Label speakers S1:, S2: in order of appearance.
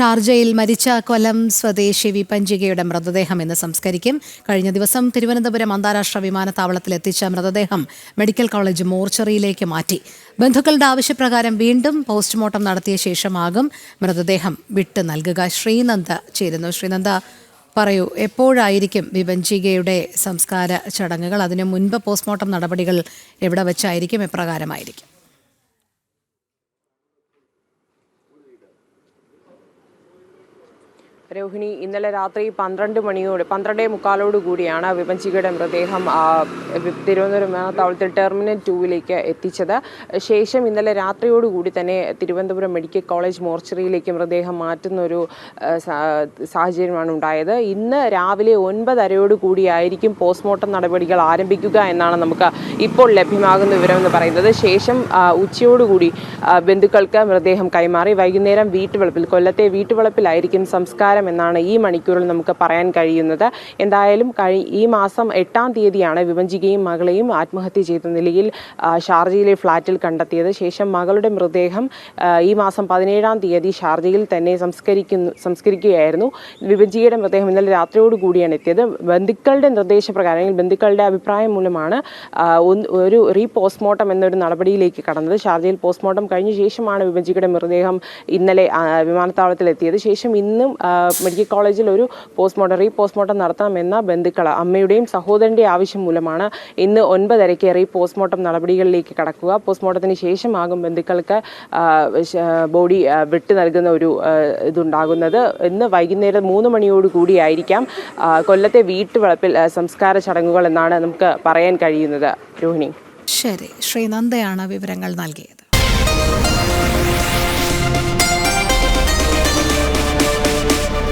S1: ഷാർജയിൽ മരിച്ച കൊല്ലം സ്വദേശി വിപഞ്ചികയുടെ മൃതദേഹം ഇന്ന് സംസ്കരിക്കും. കഴിഞ്ഞ ദിവസം തിരുവനന്തപുരം അന്താരാഷ്ട്ര വിമാനത്താവളത്തിൽ എത്തിച്ച മൃതദേഹം മെഡിക്കൽ കോളേജ് മോർച്ചറിയിലേക്ക് മാറ്റി. ബന്ധുക്കളുടെ ആവശ്യപ്രകാരം വീണ്ടും പോസ്റ്റ്മോർട്ടം നടത്തിയ ശേഷമാകും മൃതദേഹം വിട്ടു നൽകുക. ശ്രീനന്ദ ചേരുന്നു. ശ്രീനന്ദ പറയൂ എപ്പോഴായിരിക്കും വിപഞ്ചികയുടെ സംസ്കാര ചടങ്ങുകൾ? അതിനു മുൻപ് പോസ്റ്റ്മോർട്ടം നടപടികൾ എവിടെ വെച്ചായിരിക്കും? എപ്രകാരമായിരിക്കും?
S2: രോഹിണി ഇന്നലെ രാത്രി പന്ത്രണ്ട് മണിയോട് പന്ത്രണ്ടേ മുക്കാലോട് കൂടിയാണ് വിപഞ്ചികയുടെ മൃതദേഹം തിരുവനന്തപുരം വിമാനത്താവളത്തിൽ ടെർമിനൽ ടൂവിലേക്ക് എത്തിച്ചത്. ശേഷം ഇന്നലെ രാത്രിയോടുകൂടി തന്നെ തിരുവനന്തപുരം മെഡിക്കൽ കോളേജ് മോർച്ചറിയിലേക്ക് മൃതദേഹം മാറ്റുന്ന ഒരു ആ, സാ- സാഹചര്യമാണ് ഉണ്ടായത്. ഇന്ന് രാവിലെ ഒൻപതരയോട് കൂടിയായിരിക്കും പോസ്റ്റ്മോർട്ടം നടപടികൾ ആരംഭിക്കുക എന്നാണ് നമുക്ക് ഇപ്പോൾ ലഭ്യമാകുന്ന വിവരം എന്ന് പറയുന്നത്. ശേഷം ഉച്ചയോടുകൂടി ബന്ധുക്കൾക്ക് മൃതദേഹം കൈമാറി. വൈകുന്നേരം വീട്ടുവളപ്പിൽ കൊല്ലത്തെ വീട്ടുവളപ്പിലായിരിക്കും സംസ്കാരം എന്നാണ് ഈ മണിക്കൂറിൽ നമുക്ക് പറയാൻ കഴിയുന്നത്. എന്തായാലും കഴി ഈ മാസം എട്ടാം തീയതിയാണ് വിഭജികയും മകളെയും ആത്മഹത്യ ചെയ്ത നിലയിൽ ഷാർജയിലെ ഫ്ളാറ്റിൽ കണ്ടെത്തിയത്. ശേഷം മകളുടെ മൃതദേഹം ഈ മാസം പതിനേഴാം തീയതി ഷാർജയിൽ തന്നെ സംസ്കരിക്കുന്നു സംസ്കരിക്കുകയായിരുന്നു. വിഭജികയുടെ മൃതദേഹം ഇന്നലെ രാത്രിയോട് കൂടിയാണ് എത്തിയത്. ബന്ധുക്കളുടെ നിർദ്ദേശപ്രകാരം അല്ലെങ്കിൽ ബന്ധുക്കളുടെ അഭിപ്രായം മൂലമാണ് ഒരു റീ പോസ്റ്റ്മോർട്ടം എന്നൊരു നടപടിയിലേക്ക് കടന്നത്. ഷാർജയിൽ പോസ്റ്റ്മോർട്ടം കഴിഞ്ഞ ശേഷമാണ് വിഭജികയുടെ മൃതദേഹം ഇന്നലെ വിമാനത്താവളത്തിൽ എത്തിയത്. ശേഷം ഇന്നും മെഡിക്കൽ കോളേജിൽ ഒരു പോസ്റ്റ്മോർട്ടം റീ പോസ്റ്റ്മോർട്ടം നടത്താമെന്ന ബന്ധുക്കൾ അമ്മയുടെയും സഹോദരന്റെ ആവശ്യം മൂലമാണ് ഇന്ന് ഒൻപതരയ്ക്ക് റീ പോസ്റ്റ്മോർട്ടം നടപടികളിലേക്ക് കടക്കുക. പോസ്റ്റ്മോർട്ടത്തിന് ശേഷമാകും ബന്ധുക്കൾക്ക് ബോഡി വിട്ടു നൽകുന്ന ഒരു ഇതുണ്ടാകുന്നത്. ഇന്ന് വൈകുന്നേരം മൂന്ന് മണിയോട് കൂടിയായിരിക്കാം ആ, കൊല്ലത്തെ വീട്ടുവളപ്പിൽ സംസ്കാര ചടങ്ങുകൾ എന്നാണ് നമുക്ക് പറയാൻ കഴിയുന്നത്. രോഹിണി.
S1: ശരി. ശ്രീനന്ദയാണ് വിവരങ്ങൾ നൽകിയത്.